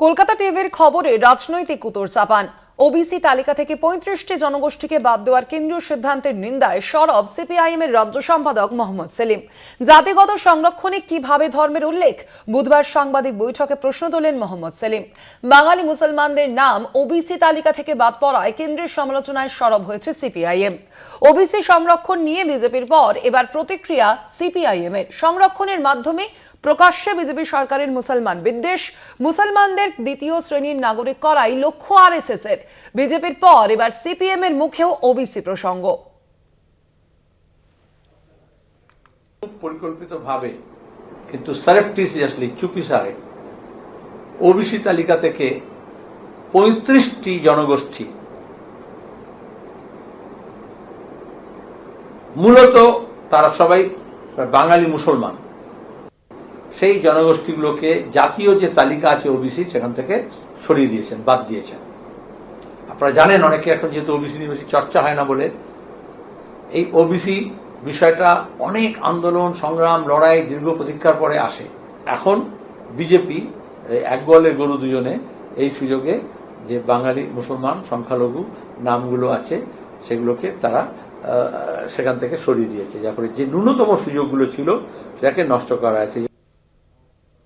কলকাতা টিভির খবরে রাজনৈতিক উত্তর চাপান। ওবিসি তালিকা থেকে পঁয়ত্রিশটি জনগোষ্ঠীকে বাদ দেওয়ার কেন্দ্রীয় সিদ্ধান্তের নিন্দায় সরব সিপিআইএম এর রাজ্য সম্পাদক মোহাম্মদ সেলিম। জাতিগত সংরক্ষণে কীভাবে ধর্মের উল্লেখ? বুধবার সাংবাদিক বৈঠকে প্রশ্ন তোলেন মোহাম্মদ সেলিম। বাঙালি মুসলমানদের নাম ওবিসি তালিকা থেকে বাদ পড়ায় কেন্দ্রের সমালোচনায় সরব হয়েছে সিপিআইএম। ওবিসি সংরক্ষণ নিয়ে বিজেপির পর এবার প্রতিক্রিয়া সিপিআইএম এর সংরক্ষণের মাধ্যমে প্রকাশ্যে বিজেপি সরকারের মুসলমান বিদ্বেষ, মুসলমানদের দ্বিতীয় শ্রেণির নাগরিক করাই লক্ষ্য আরএসএস এর। বিজেপির পর এবার সিপিএম এর মুখেও ওবিসি প্রসঙ্গ। পরিকল্পিতভাবে কিন্তু চুপি সারে ওবিসি তালিকা থেকে পঁয়ত্রিশটি জনগোষ্ঠী মূলত তারা সবাই বাঙালি মুসলমান। সেই জনগোষ্ঠীগুলোকে জাতীয় যে তালিকা আছে ওবিসি সেখান থেকে সরিয়ে দিয়েছেন, বাদ দিয়েছেন। আপনারা জানেন অনেকে এখন যেহেতু ওবিসি নিয়ে বেশি চর্চা হয় না বলে, এই ওবিসি বিষয়টা অনেক আন্দোলন, সংগ্রাম, লড়াই, দীর্ঘ প্রতীক্ষার পরে আসে। এখন বিজেপি এক গোয়ালের গরু দুজনে এই সুযোগে যে বাঙালি, মুসলমান, সংখ্যালঘু নামগুলো আছে, সেগুলোকে তারা সেখান থেকে সরিয়ে দিয়েছে। যার ফলে যে ন্যূনতম সুযোগগুলো ছিল, সেটাকে নষ্ট করা হয়েছে।